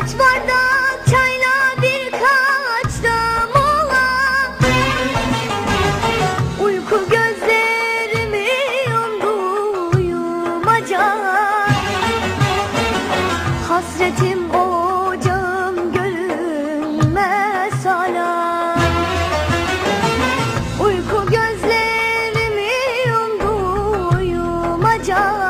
Kaç bardak çayla birkaç da mola Uyku gözlerimi yumdu uyumaca. Hasretim ocağım görünmez hala. Uyku gözlerimi yumdu uyumaca.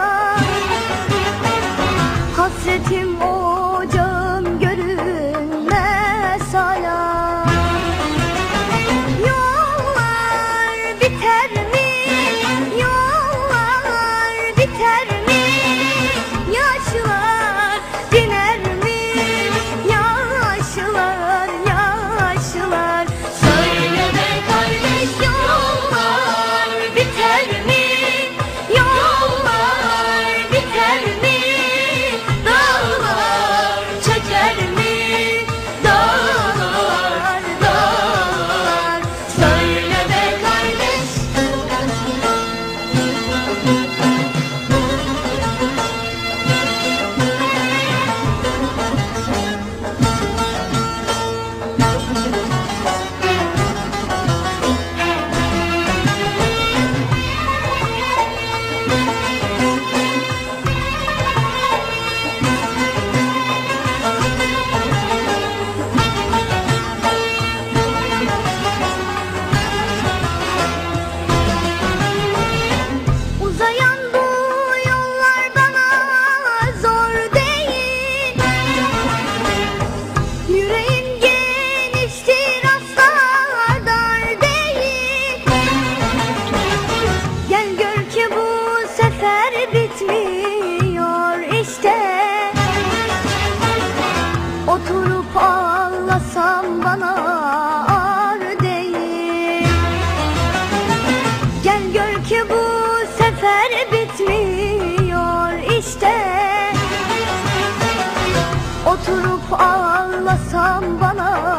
Oturup ağlasam bana.